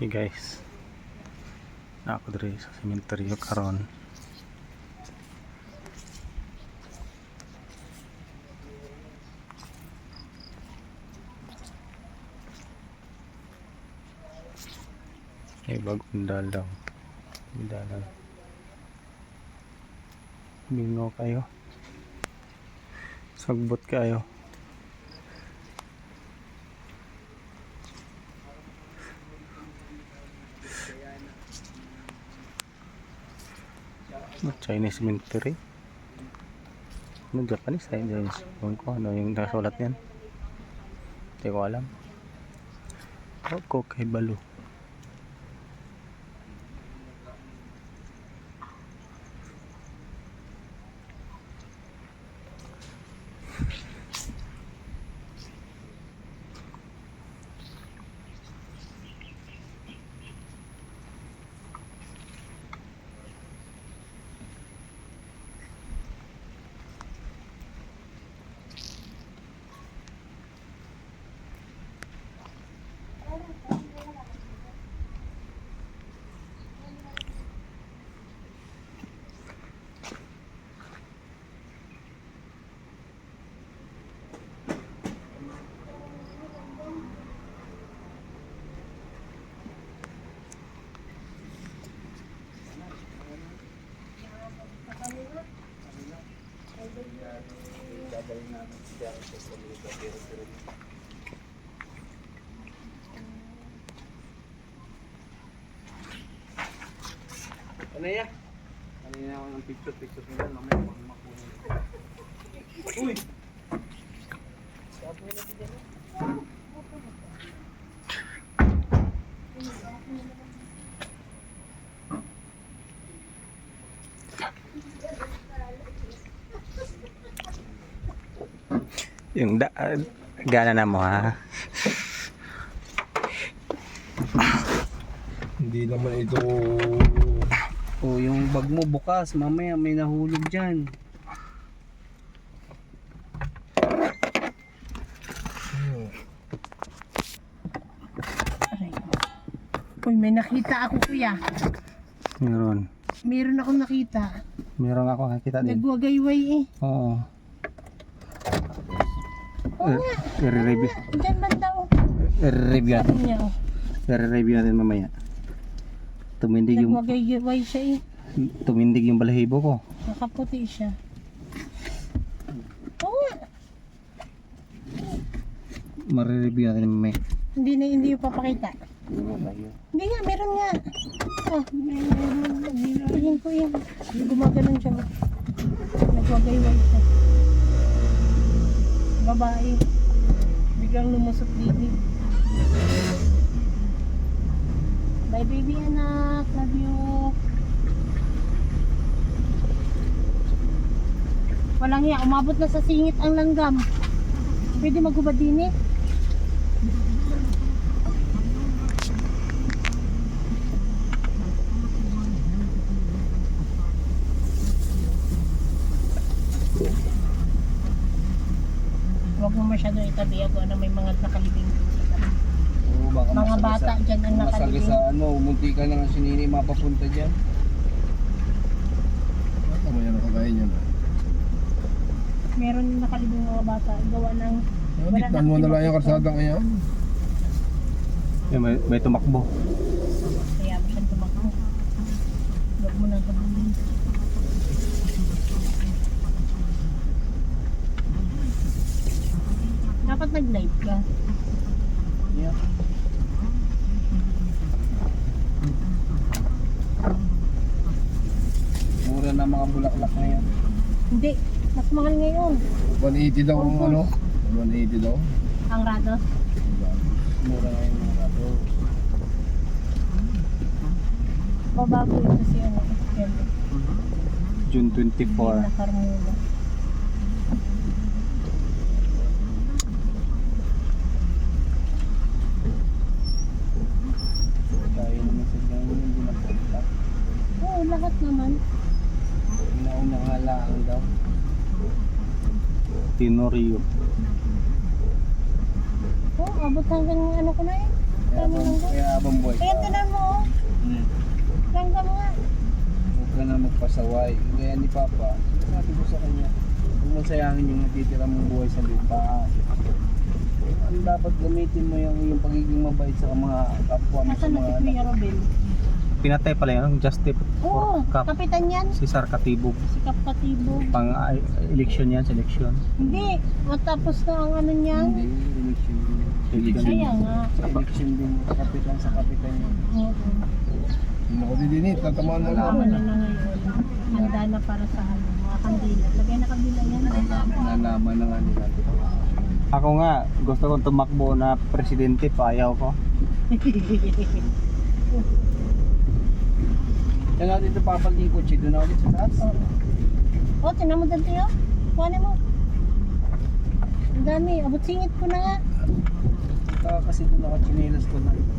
Okay guys. Ako diri sa cemetery karon. Ay bagong dalaw. Dalaw. Bingo kayo. Sagbot kayo. Chinese cemetery. Ano, Japanese ay Chinese. Ko ano yung nasulat yan. Hindi ko alam. Ako kay Balo. Ano ya? Kanina ako ng picture picture nila mamaya pag makuha. Uy. Yung da gana na mo ha. Hindi naman ito Oh, yung bag mo bukas, mamaya may nahulog diyan. Uy, may nakita ako kuya. Meron. Meron akong nakita. Meron ako nakita din. Nagwagayway eh. Oo. Oo Eh. I-review. Diyan banda oh. I-review natin. I-review natin mamaya. Tumindig yung Nagwagayway siya eh. tumindig yung balahibo ko. Nakaputi siya. Oo nga. Mare-review natin mamaya. Hindi na hindi yung papakita. Hindi nga, meron nga. Oh, meron. Tingin ko yan. Gumaganon siya. Nagwagayway siya. Babae. Biglang lumusot dito. Bye baby anak. Love you. Walang hiya. Umabot na sa singit ang langgam. Pwede magubad din eh. Huwag mo masyado itabi ako na may mga nakalibing dito sa tabi. Oo, baka Mga masagi bata sa, dyan ang masagi nakalibing. sa ano, munti ka na nga sinini mapapunta diyan. Ano yan ang kagaya niyan? Meron nakalibing mga bata. Gawa ng... Wala Diktan mo na lang yung karsada ngayon. May, may tumakbo. Kaya mo siyang tumakbo. Huwag mo nang kabulin. dapat nag-live ka. Yeah. Mura na mga bulaklak ngayon. Hindi, mas mahal ngayon. 180 daw ang ano? 180 daw. Ang rado? Mura ngayon ang rado. Babago ito siya ng June 24. June 24. Tinorio. Oo, abot hanggang ano ko na yun. Kaya Dami abang, mangga. kaya abang buhay Kaya ka. tinan mo, oh. Hmm. Langgam nga. Huwag ka na magpasaway. Gaya ni Papa, sabi ko sa kanya, huwag mo sayangin yung natitira mong buhay sa lupa. Ang dapat gamitin mo yung, yung pagiging mabait sa mga kapwa mo sa Nasaan na mga si Kuya Robel? Pinatay pala yun, Justice Oo, for Cap. kapitan yan. Si Sar Katibog. Si Kap Katibog. Pang ah, election yan, selection. Hindi, matapos na ang ano niyan. Hindi, election din. Election. Kaya nga. Sa election din, kapitan sa kapitan yun. Oo. Hindi ako didinit, tatamaan mo Tama na na ngayon. Handa na para sa ano, mga kandila. Lagay na kandila yan. Nalaman na nga nila. Ako nga, gusto kong tumakbo na presidente, payaw ko. Yan natin ito papal yung kotse, doon ulit sa taas. Oh, tinan mo dito yun. Kuhanin mo. Ang dami. Abot singit ko na nga. Saka kasi doon ako chinelas ko na.